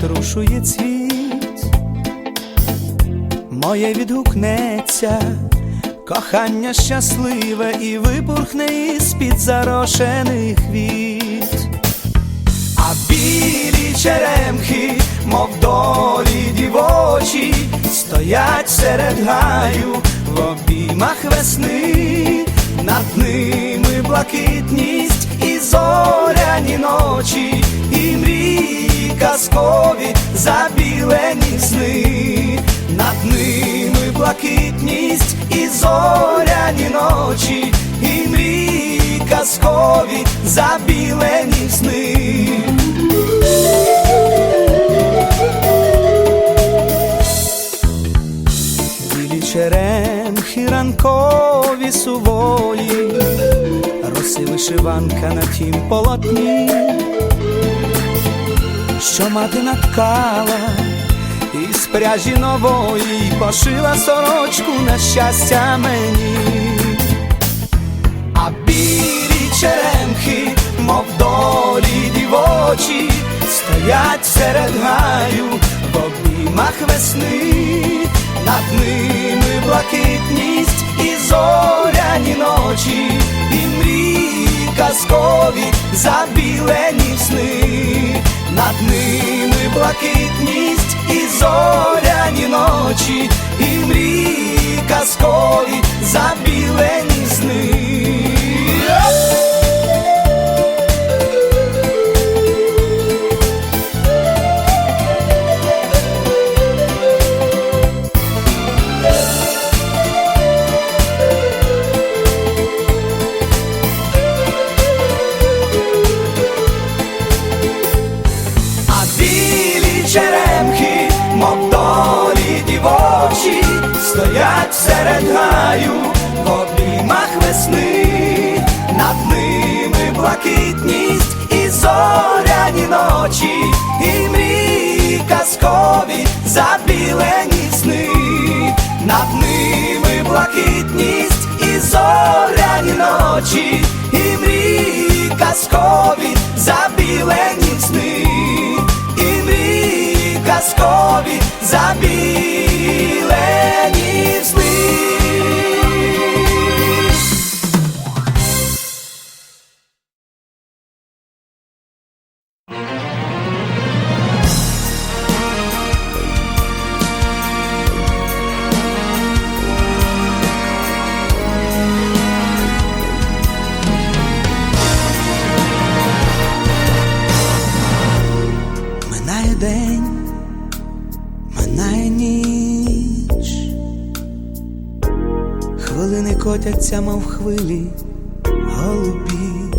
Пообтрушує цвіт. Моє відгукнеться, кохання щасливе і випурхне із-під зарошених віт. А білі черемхи, мов долі дівочі, стоять серед гаю в обіймах весни, над ними блакитність і зоряні ночі, і мрії казкові забілені сни, над ними блакитність і зоряні ночі, і мрії казкові забілені сни. Білі черемхи ранкові сувої, роси вишиванка на тім полотні, що мати наткала із пряжі нової пошила сорочку на щастя мені. А білі черемхи, мов долі дівочі, стоять серед гаю в обіймах весни, над ними блакитність і зоряні ночі, і мрії казкові забілені сни, над ними блакитність і зоряні ночі, і мрії казкові забілені сни. Котяться, мов хвилі, голубі,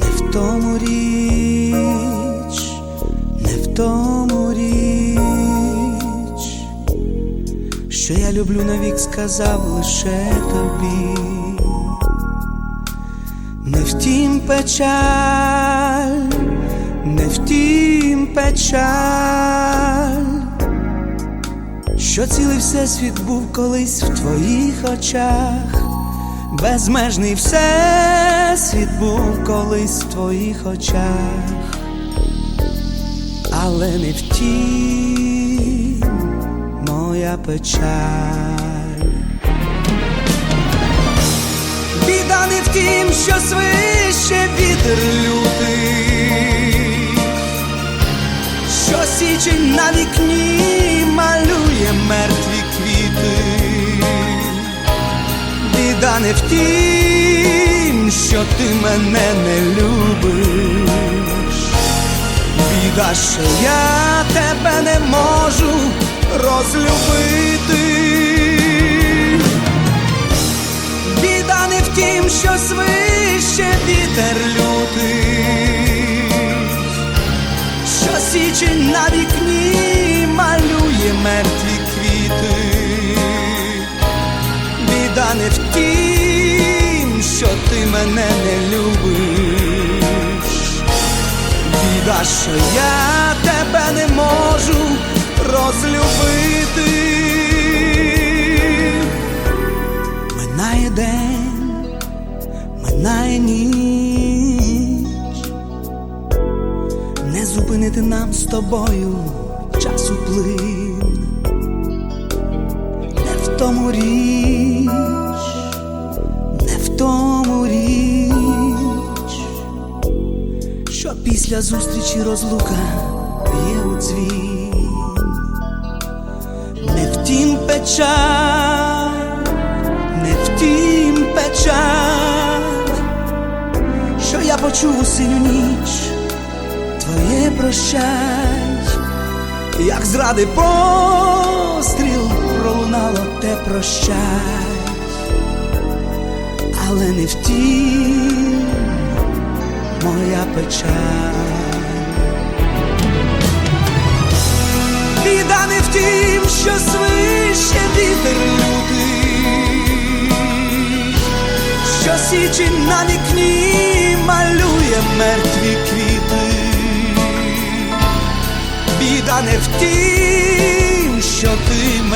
не в тому річ, не в тому річ, що я люблю навік, сказав лише тобі. Не втім печаль, не втім печаль, що цілий всесвіт був колись в твоїх очах, безмежний всесвіт був колись в твоїх очах, але не втім моя печаль. Біда не в тім, що свище вітер лютий, що січень на вікні малює мертві квіти. Біда не в тім, що ти мене не любиш, Біда, що я тебе не можу розлюбити. Біда не в тім, що свище вітер лютий, що січень на вікні малює мертві квіти. Біда не в тім, що ти мене не любиш. Біда, що я тебе не можу розлюбити. Минає день, минає ніч, не зупинити нам з тобою часу плин, не в тому річ, не в тому річ, що після зустрічі розлука б'є у дзвін, не втім печаль, не втім печаль, що я почув у синю ніч твоє прощай, як зради постріл пролунало те прощай, але не втім моя печаль. Біда не в тім, що свище вітер лютий, що січень на вікні малює мертві квіти. Біда не в тім, що ти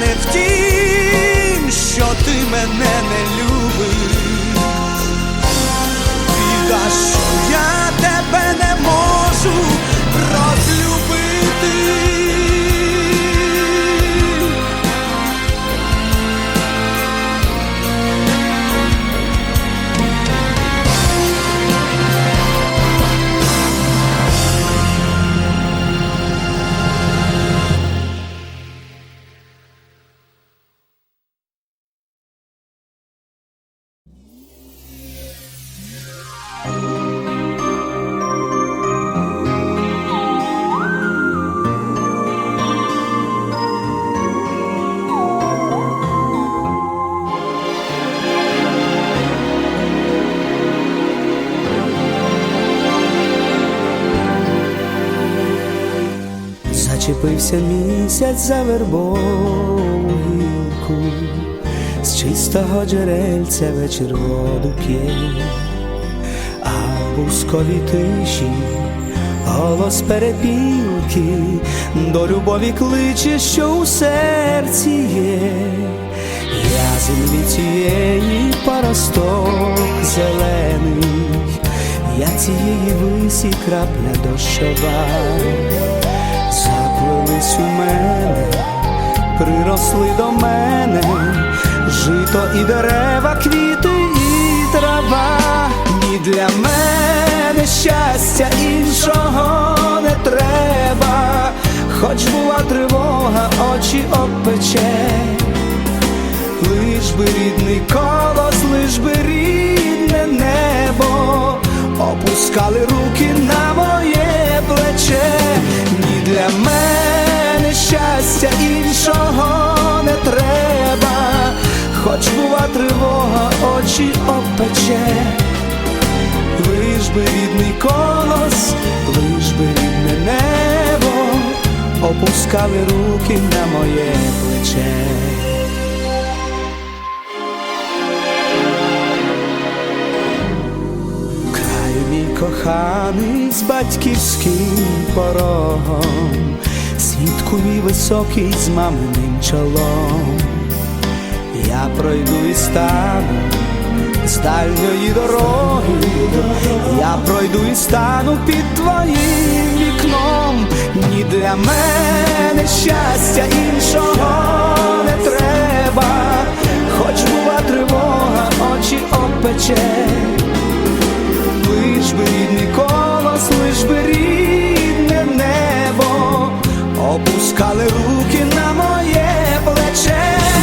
Не в тім, що ти мене не любиш. Зачепився місяць за вербову гілку, з чистого джерельця вечір воду п'є, а в пусковій тиші голос перепілки до любові кличе, що у серці є. Я землі цієї паросток зелений, я цієї висі крапля дощова заплились у мене, приросли до мене, жито і дерева, квіти і трава. Ні для мене щастя іншого не треба, хоч була тривога, очі обпече, лиш би рідний колос, лиш би рідне небо, опускали руки на моє плече, для мене щастя іншого не треба, хоч бува тривога, очі обпече, лиш би рідний колос, лиш би рідне небо опускали руки на моє плече. Краю мій коханий з батьківським порогом, свідку мій високий з маминим чолом. Я пройду і стану з дальньої дороги, я пройду і стану під твоїм вікном. Ні для мене щастя іншого не треба, хоч була тривога, очі опече. Лиш би рідний колос, лиш би небо, опускали руки на моє плече.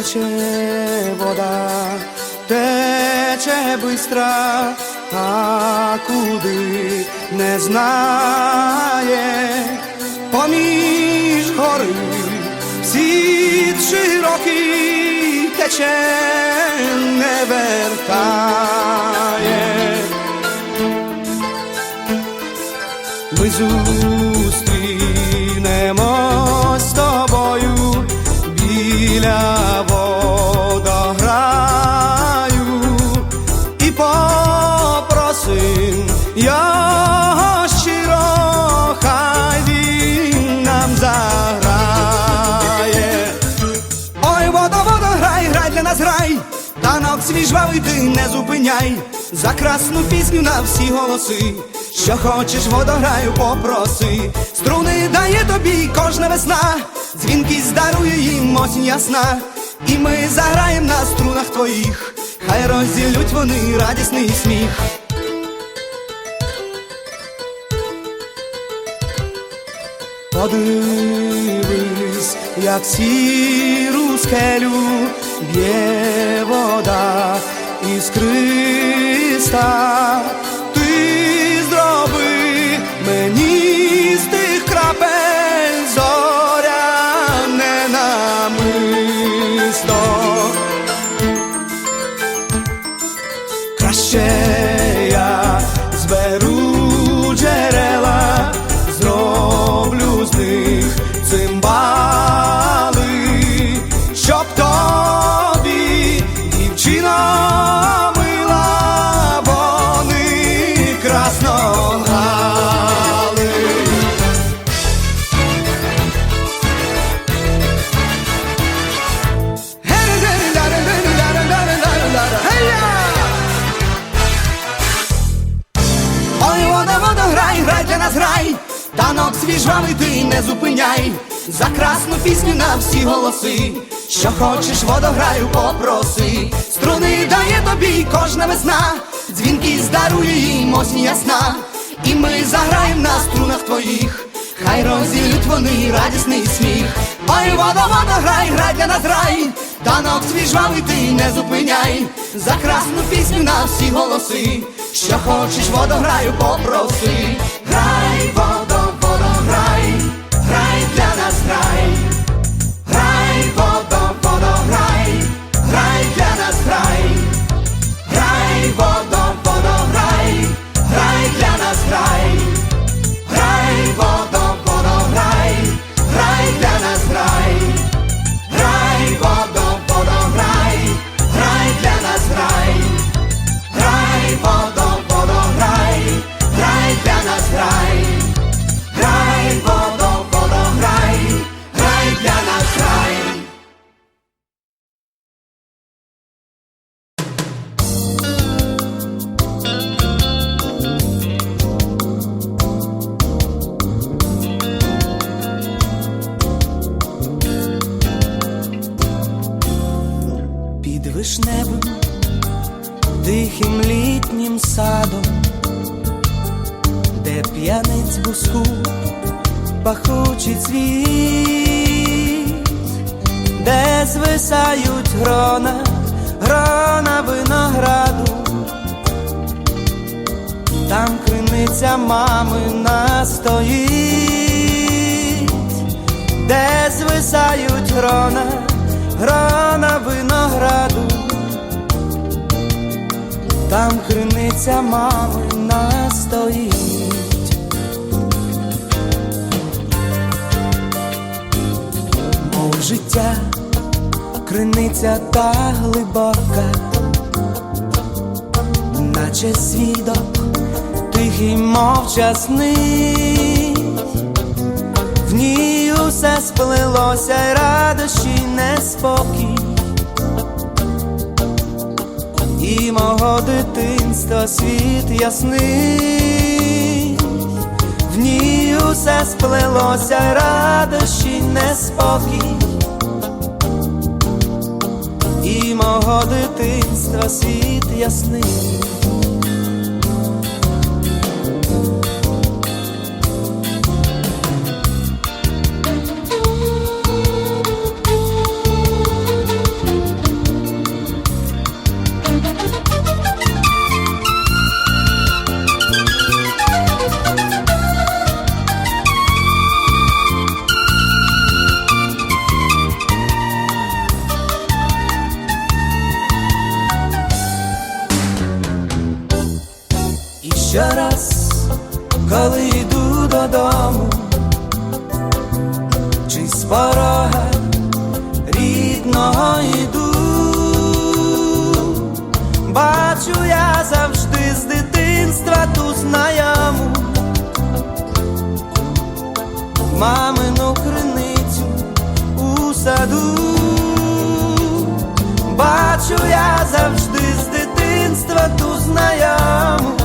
Тече вода, тече бистра, а куди не знає, поміж гори світ широкий тече, не вертає. Ми жвавий ти не зупиняй, за красну пісню на всі голоси. Що хочеш, водограю, попроси, струни дає тобі кожна весна, дзвінкість дарує їм осінь ясна, і ми заграєм на струнах твоїх, хай розділють вони радісний сміх. Подивись, як сіру скелю б'є вода іскриста. Ти танок свій жвавий ти не зупиняй, за красну пісню на всі голоси, що хочеш, водограю, попроси, струни дає тобі кожна весна, дзвінки здарує їм осінь ясна, і ми заграєм на струнах твоїх, хай розділють вони радісний сміх. Ой, вода, вода, грай, грай для нас грай, танок свій жвавий ти не зупиняй, за красну пісню на всі голоси, що хочеш, водограю, попроси, грай, водо, звисають грона, грона винограду, там криниця мамина стоїть, де звисають грона, грона винограду, там криниця мамина стоїть. Життя, криниця та глибока, наче свідок, тихий мовчасний, в ній усе сплилося й радощі, неспокій, і мого дитинства світ ясний, в ній усе сплелося й радощі, неспокій, і мого дитинства світ ясний. Коли йду додому, чи з порога рідного йду, бачу я завжди з дитинства ту знайому. Мамину криницю у саду, бачу я завжди з дитинства ту знайому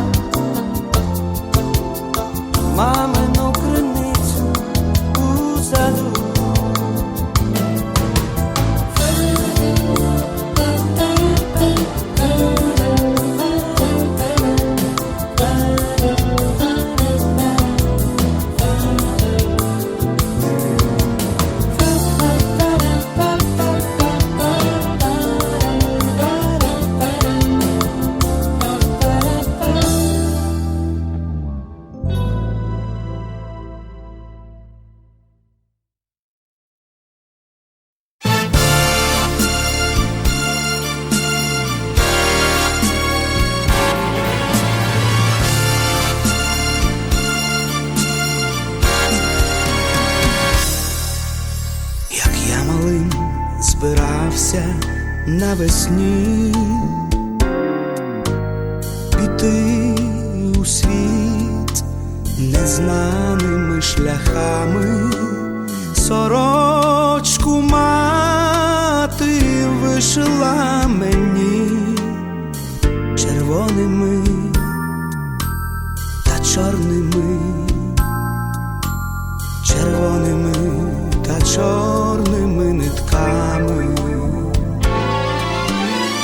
чорними нитками.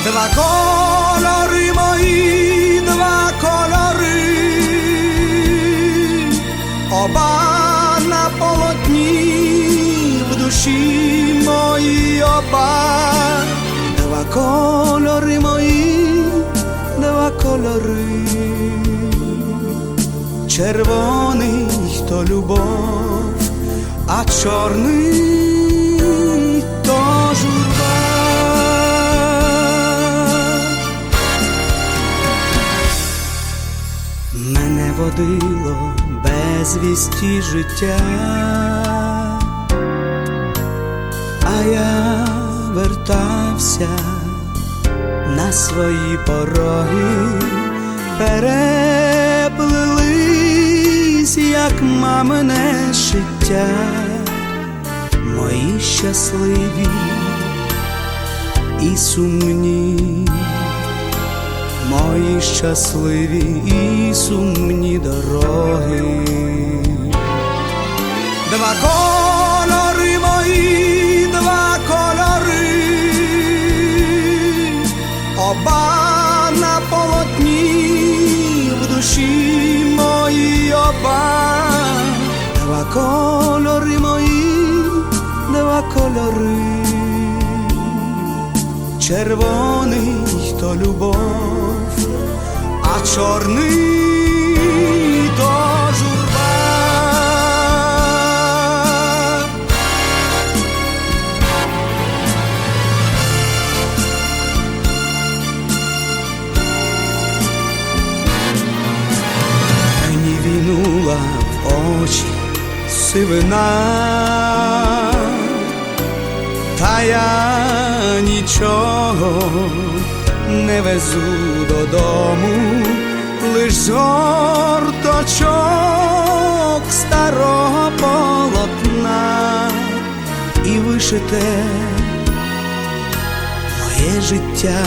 Два кольори мої, два кольори, оба на полотні в душі мої оба, два кольори мої, два кольори. Червоний то любов, чорний то журба. Мене водило безвісті життя, а я вертався на свої пороги, переплились, як мамине життя, мої щасливі і сумні, мої щасливі і сумні дороги, два кольори мої, два кольори, оба на полотні в душі мої оба, два кольори мої кольори, червоний то любов, а чорний то журба. Мені вінула в очі сивина. нічого не везу додому, лиш жорточок старого полотна і вишите моє життя,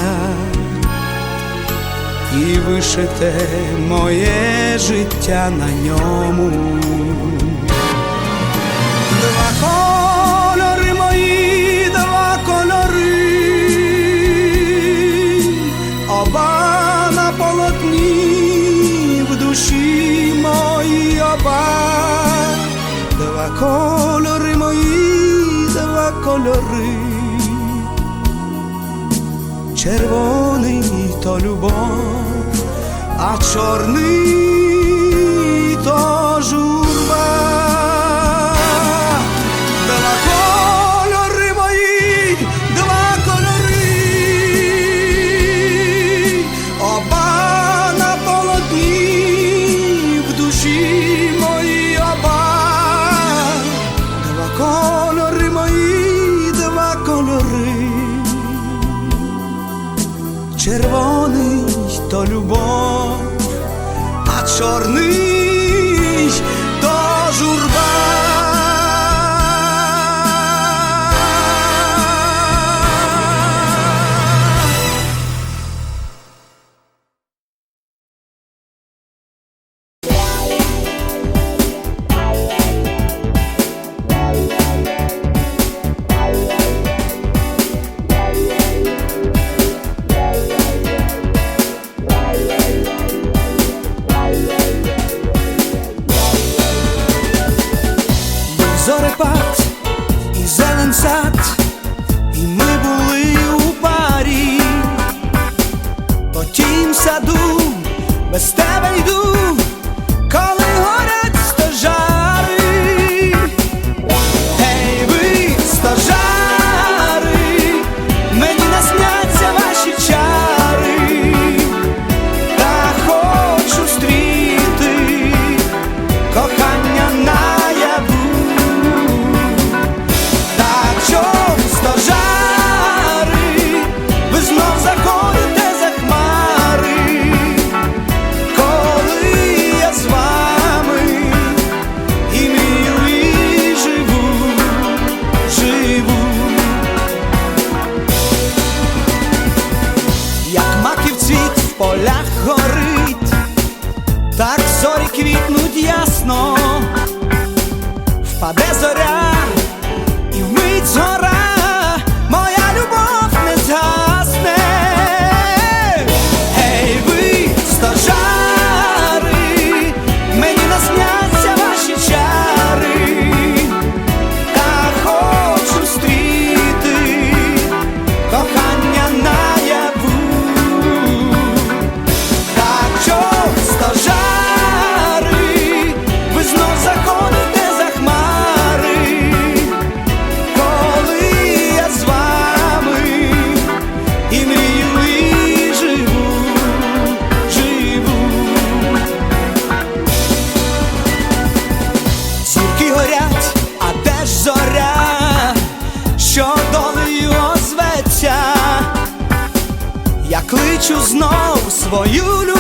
і вишите моє життя на ньому. червоний то любов, а чорний. Червоний то любов, а чорний for you